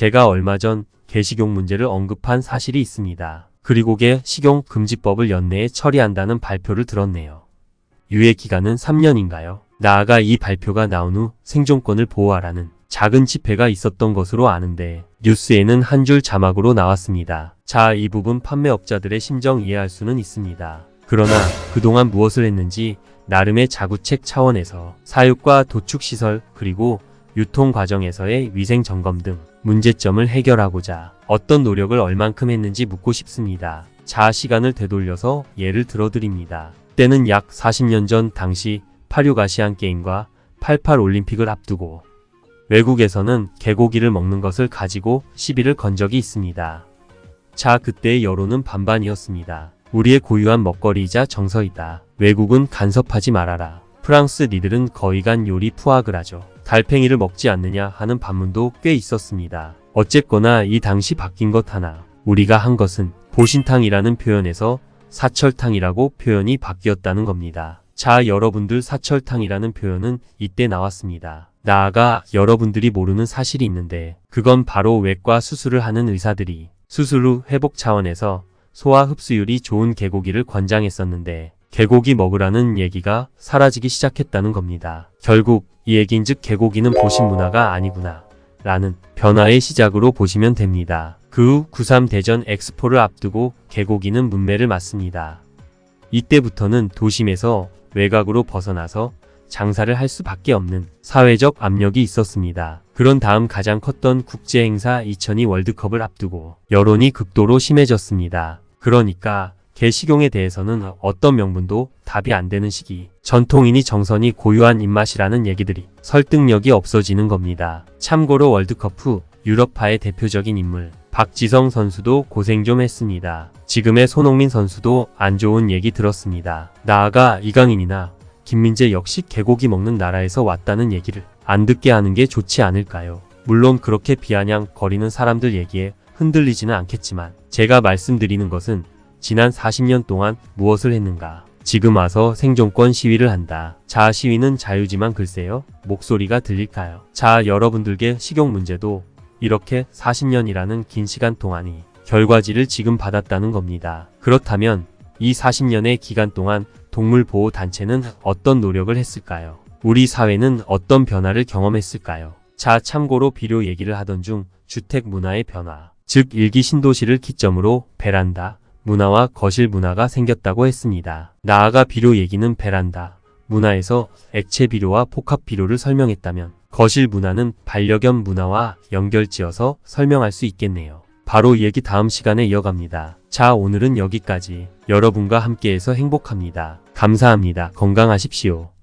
제가 얼마 전 개식용 문제를 언급한 사실이 있습니다. 그리고 개 식용 금지법을 연내에 처리한다는 발표를 들었네요. 유예 기간은 3년인가요? 나아가 이 발표가 나온 후 생존권을 보호하라는 작은 집회가 있었던 것으로 아는데 뉴스에는 한 줄 자막으로 나왔습니다. 자, 이 부분 판매업자들의 심정 이해할 수는 있습니다. 그러나 그동안 무엇을 했는지 나름의 자구책 차원에서 사육과 도축 시설 그리고 유통 과정에서의 위생 점검 등 문제점을 해결하고자 어떤 노력을 얼만큼 했는지 묻고 싶습니다. 자, 시간을 되돌려서 예를 들어드립니다. 때는 약 40년 전 당시 86 아시안 게임과 88 올림픽을 앞두고 외국에서는 개고기를 먹는 것을 가지고 시비를 건 적이 있습니다. 자, 그때의 여론은 반반이었습니다. 우리의 고유한 먹거리이자 정서이다. 외국은 간섭하지 말아라. 프랑스 니들은 거의 간 요리 푸아그라죠. 달팽이를 먹지 않느냐 하는 반문도 꽤 있었습니다. 어쨌거나 이 당시 바뀐 것 하나. 우리가 한 것은 보신탕이라는 표현에서 사철탕이라고 표현이 바뀌었다는 겁니다. 자, 여러분들 사철탕이라는 표현은 이때 나왔습니다. 나아가 여러분들이 모르는 사실이 있는데 그건 바로 외과 수술을 하는 의사들이 수술 후 회복 차원에서 소화 흡수율이 좋은 개고기를 권장했었는데 개고기 먹으라는 얘기가 사라지기 시작했다는 겁니다. 결국 이 얘긴즉 개고기는 보신 문화가 아니구나 라는 변화의 시작으로 보시면 됩니다. 그 후 93 대전 엑스포를 앞두고 개고기는 문매를 맞습니다. 이때부터는 도심에서 외곽으로 벗어나서 장사를 할 수밖에 없는 사회적 압력이 있었습니다. 그런 다음 가장 컸던 국제 행사 2002 월드컵을 앞두고 여론이 극도로 심해졌습니다. 그러니까 개식용에 대해서는 어떤 명분도 답이 안 되는 시기 전통인이 정선이 고유한 입맛이라는 얘기들이 설득력이 없어지는 겁니다. 참고로 월드컵 후 유럽파의 대표적인 인물 박지성 선수도 고생 좀 했습니다. 지금의 손흥민 선수도 안 좋은 얘기 들었습니다. 나아가 이강인이나 김민재 역시 개고기 먹는 나라에서 왔다는 얘기를 안 듣게 하는 게 좋지 않을까요? 물론 그렇게 비아냥 거리는 사람들 얘기에 흔들리지는 않겠지만 제가 말씀드리는 것은 지난 40년 동안 무엇을 했는가? 지금 와서 생존권 시위를 한다. 자, 시위는 자유지만 글쎄요. 목소리가 들릴까요? 자, 여러분들께 식용 문제도 이렇게 40년이라는 긴 시간 동안이 결과지를 지금 받았다는 겁니다. 그렇다면 이 40년의 기간 동안 동물 보호 단체는 어떤 노력을 했을까요? 우리 사회는 어떤 변화를 경험했을까요? 자, 참고로 비료 얘기를 하던 중 주택 문화의 변화, 즉 일기 신도시를 기점으로 베란다 문화와 거실 문화가 생겼다고 했습니다. 나아가 비료 얘기는 베란다 문화에서 액체 비료와 복합 비료를 설명했다면 거실 문화는 반려견 문화와 연결지어서 설명할 수 있겠네요. 바로 이 얘기 다음 시간에 이어갑니다. 자, 오늘은 여기까지. 여러분과 함께해서 행복합니다. 감사합니다. 건강하십시오.